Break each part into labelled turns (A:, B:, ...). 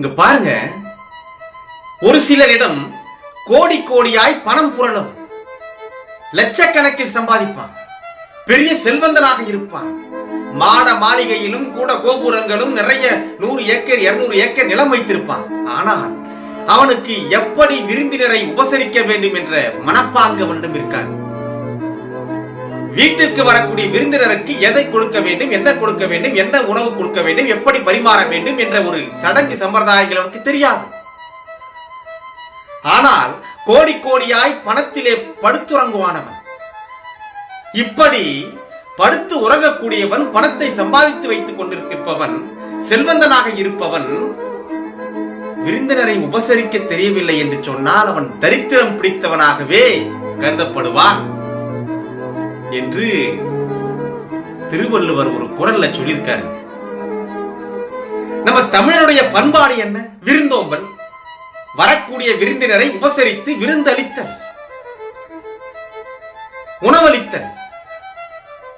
A: இங்க பாருங்க. ஒரு சிலரிடம் கோடி கோடியாய் பணம் புரளும். லட்சக்கணக்கில் சம்பாதிப்பான். பெரிய செல்வந்தனாக இருப்பான். மாட மாளிகையிலும் கூட கோபுரங்களும் நிறைய நூறு ஏக்கர் இருநூறு ஏக்கர் நிலம் வைத்திருப்பான். ஆனால் அவனுக்கு எப்படி விருந்தினரை உபசரிக்க வேண்டும் என்ற மனப்பாங்கு அவனிடம் இருக்காது. வீட்டிற்கு வரக்கூடிய விருந்தினருக்கு எதை கொடுக்க வேண்டும் என்ன கொடுக்க வேண்டும் என்ன உணவு கொடுக்க வேண்டும் எப்படி பரிமாற வேண்டும் என்ற ஒரு சடங்கு சம்பிரதாயங்கள் அவனுக்கு தெரியாது. ஆனால் கோடி கோடியாய் பணத்திலே படுத்துறங்குவானவன். இப்படி படுத்து உறங்கக்கூடியவன் பணத்தை சம்பாதித்து வைத்துக் கொண்டிருப்பவன் செல்வந்தனாக இருப்பவன் விருந்தினரை உபசரிக்க தெரியவில்லை என்று சொன்னால் அவன் தரித்திரம் பிடித்தவனாகவே கருதப்படுவான். என்று திருவள்ளுவர் ஒரு குரல்ல சொல்லியிருக்காரு. நம்ம தமிழனுடைய பண்பாடு என்ன? விருந்தோம்பல். வரக்கூடிய விருந்தினரை உபசரித்து விருந்தளித்தல். உணவளித்தல்.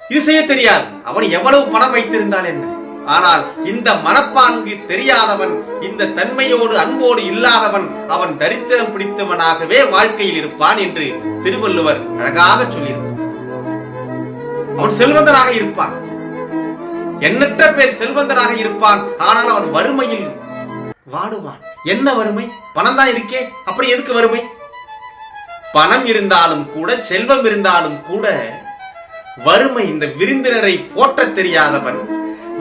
A: இது செய்ய தெரியாது. அவன் எவ்வளவு பணம் வைத்திருந்தான் என்ன? ஆனால் இந்த மனப்பான்கு தெரியாதவன் இந்த தன்மையோடு அன்போடு இல்லாதவன் அவன் தரித்திரம் பிடித்தவனாகவே வாழ்க்கையில் இருப்பான் என்று திருவள்ளுவர் அழகாக சொல்லியிருந்தார். அவன் செல்வந்தனாக இருப்பான். எண்ணற்ற பேர் செல்வந்தனாக இருப்பான். ஆனால் அவன் வறுமையில் வாடுவான். என்ன வறுமை? பணம் தான் இருக்கே. அப்படி எதுக்கு வறுமை? பணம் இருந்தாலும் கூட செல்வம் இருந்தாலும் கூட வறுமை இந்த விருந்தினரை போற்ற தெரியாதவன்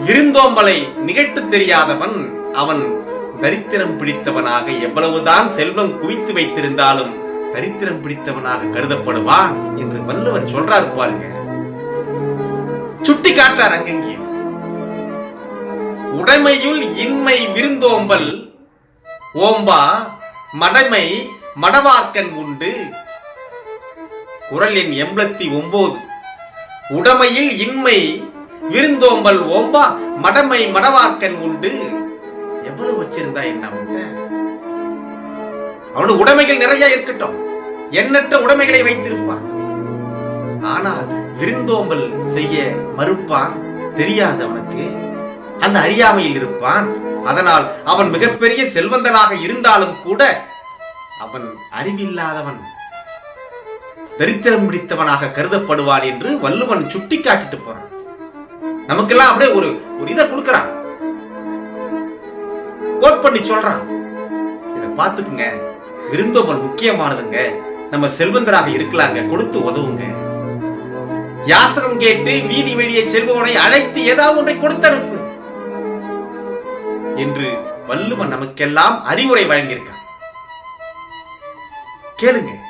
A: விருந்தோம்பலை நிகழ்த்த தெரியாதவன் அவன் தரித்திரம் பிடித்தவனாக எவ்வளவுதான் செல்வம் குவித்து வைத்திருந்தாலும் தரித்திரம் பிடித்தவனாக கருதப்படுவான் என்று வள்ளுவர் சொல்றார் பாருங்க சுட்டி காட்டார் அங்கங்கே? உடைமையுள் இன்மை விருந்தோம்பல் ஓம்பா மடமை மடவாக்கன் உண்டு. குரல் எண் எண்பத்தி ஒன்பது உடமையில் இன்மை விருந்தோம்பல் ஓம்பா மடமை மடவாக்கன் உண்டு. எவ்வளவு வச்சிருந்தா என்ன அவனு அவனோட உடைமைகள் நிறைய இருக்கட்டும். எண்ணற்ற உடைமைகளை வைத்திருப்பான். ஆனால் விருந்தோம்பல் செய்ய மறுப்பான் தெரியாதவனுக்கு அந்த அறியாமையில் இருப்பான். அதனால் அவன் மிகப்பெரிய செல்வந்தனாக இருந்தாலும் கூட அவன் அறிவில்லாதவன் தரித்திரம் பிடித்தவனாக கருதப்படுவான் என்று வள்ளுவன் சுட்டி காட்டிட்டு போறான். நமக்கெல்லாம் அப்படியே ஒரு ஒரு இதை கொடுக்கறான். கோட் பண்ணி சொல்றான். இதை பார்த்துக்குங்க. விருந்தோம்பல் முக்கியமானதுங்க. நம்ம செல்வந்தராக இருக்கலாங்க. கொடுத்து உதவுங்க. யாசகம் கேட்டு வீதி வெளியே செல்பவனை அழைத்து ஏதாவது ஒன்றை கொடுத்தனுப்பு. என்று வள்ளுவன் நமக்கெல்லாம் அறிவுரை வழங்கியிருக்கான். கேளுங்க